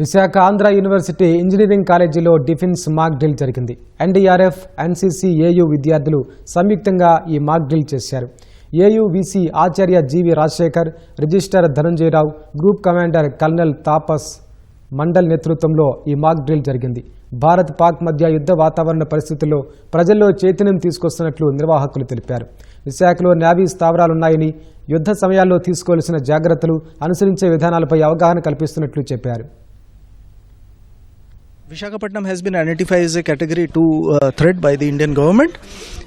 Visakha Andhra university engineering కాలేజీలో defence mock drill జరిగింది. NDRF NCC AU విద్యార్థులు సంయుక్తంగా ఈ మాక్ డ్రిల్ చేశారు. ఏయూవీసీ ఆచార్య GV Rajasekhar register Dhananjaya Rao group commander colonel Tapas Mandal నేతృత్వంలో ఈ మాక్ డ్రిల్ జరిగింది. భారత్ పాక్ మధ్య యుద్ధ వాతావరణ పరిస్థితుల్లో ప్రజల్లో చైతన్యం తీసుకొస్తున్నట్లు నిర్వాహకులు తెలిపారు. విశాఖలో నేవీ స్థావరాలున్నాయని యుద్ధ సమయాల్లో తీసుకోవాల్సిన జాగ్రత్తలు అనుసరించే విధానాలపై అవగాహన కల్పిస్తున్నట్లు చెప్పారు. Visakhapatnam has been identified as a category 2 uh, threat by the Indian government.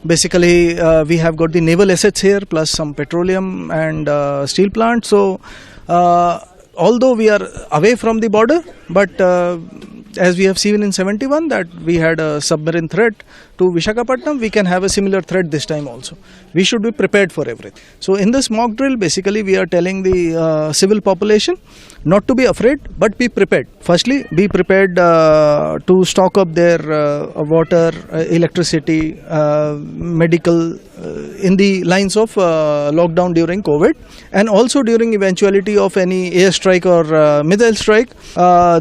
Basically, uh, we have got the naval assets here plus some petroleum and uh, steel plants. So, uh, although we are away from the border, but uh, as we have seen in 71 that we had a submarine threat to Visakhapatnam, we can have a similar threat this time also. We should be prepared for everything. So, in this mock drill, basically, we are telling the uh, civil population not to be afraid but be prepared. Firstly, be prepared uh, to stock up their uh, water, uh, electricity, uh, medical uh, in the lines of lockdown during COVID, and also during eventuality of any airstrike or uh, missile strike,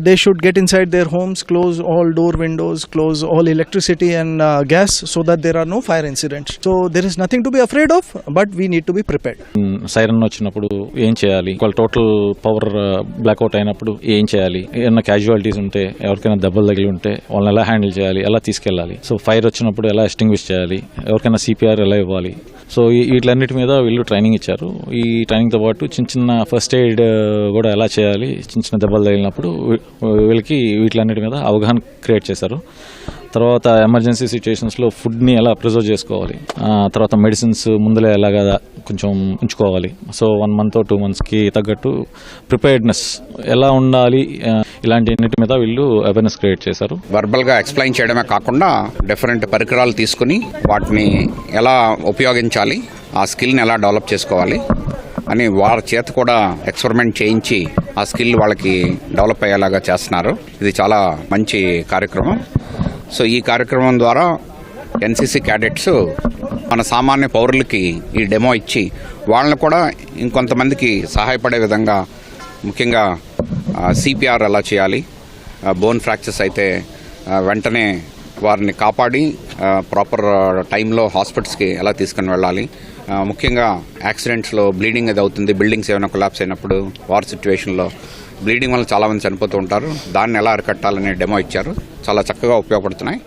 they should get inside their homes, close all door windows, close all electricity and gas, so that there are no fire incidents. So there is nothing to be afraid of, but we need to be prepared. Mm, siren వచ్చినప్పుడు ఏం చేయాలి? వాళ్ళ total power blackout అయినప్పుడు ఏం చేయాలి? ఏమైనా casualties ఉంటే ఎవరికైనా దెబ్బలు తగిలి ఉంటే వాళ్ళని ఎలా హ్యాండిల్ చేయాలి? ఎలా తీసుకెళ్ళాలి? సో ఫైర్ వచ్చినప్పుడు ఎలా ఎస్టింగ్విష్ చేయాలి? ఎవరికైనా సిపిఆర్ ఎలా ఇవ్వాలి? సో ఈ- వీటిలన్నిటి మీద వీళ్ళు ట్రైనింగ్ ఇచ్చారు. ఈ ట్రైనింగ్తో పాటు చిన్న చిన్న ఫస్ట్ ఎయిడ్ uh, కూడా ఎలా చేయాలి? చిన్న చిన్న దెబ్బలు తగిలినప్పుడు వీళ్ళకి వీటిలన్నిటి మీద అవగాహన క్రియేట్ చేశారు. తర్వాత ఎమర్జెన్సీ సిచ్యుయేషన్స్లో ఫుడ్ని ఎలా ప్రిజర్వ్ చేసుకోవాలి? తర్వాత మెడిసిన్స్ ముందలే ఎలాగా కొంచెం ఉంచుకోవాలి. సో వన్ మంత్ టూ మంత్స్కి తగ్గట్టు ప్రిపేర్డ్నెస్ ఎలా ఉండాలి? ఇలాంటి అన్నిటి మీద వీళ్ళు అవేర్నెస్ క్రియేట్ చేశారు. వర్బల్గా ఎక్స్ప్లెయిన్ చేయడమే కాకుండా డిఫరెంట్ పరికరాలు తీసుకుని వాటిని ఎలా ఉపయోగించాలి? ఆ స్కిల్ని ఎలా డెవలప్ చేసుకోవాలి? అని వారి చేత కూడా ఎక్స్పెరిమెంట్ చేయించి ఆ స్కిల్ వాళ్ళకి డెవలప్ అయ్యేలాగా చేస్తున్నారు. ఇది చాలా మంచి కార్యక్రమం. సో ఈ కార్యక్రమం ద్వారా ఎన్సీసీ క్యాడెట్స్ మన సామాన్య పౌరులకి ఈ డెమో ఇచ్చి వాళ్ళని కూడా ఇంకొంతమందికి సహాయపడే విధంగా ముఖ్యంగా సిపిఆర్ ఎలా చేయాలి బోన్ ఫ్రాక్చర్స్ అయితే వెంటనే వారిని కాపాడి ప్రాపర్ టైంలో హాస్పిటల్స్కి ఎలా తీసుకుని వెళ్ళాలి ముఖ్యంగా యాక్సిడెంట్స్లో బ్లీడింగ్ అది అవుతుంది బిల్డింగ్స్ ఏమైనా కొలాప్స్ అయినప్పుడు వార్ సిచ్యువేషన్లో బ్లీడింగ్ వల్ల చాలామంది చనిపోతూ ఉంటారు. దాన్ని ఎలా అరికట్టాలనే డెమో ఇచ్చారు. చాలా చక్కగా ఉపయోగపడుతున్నాయి.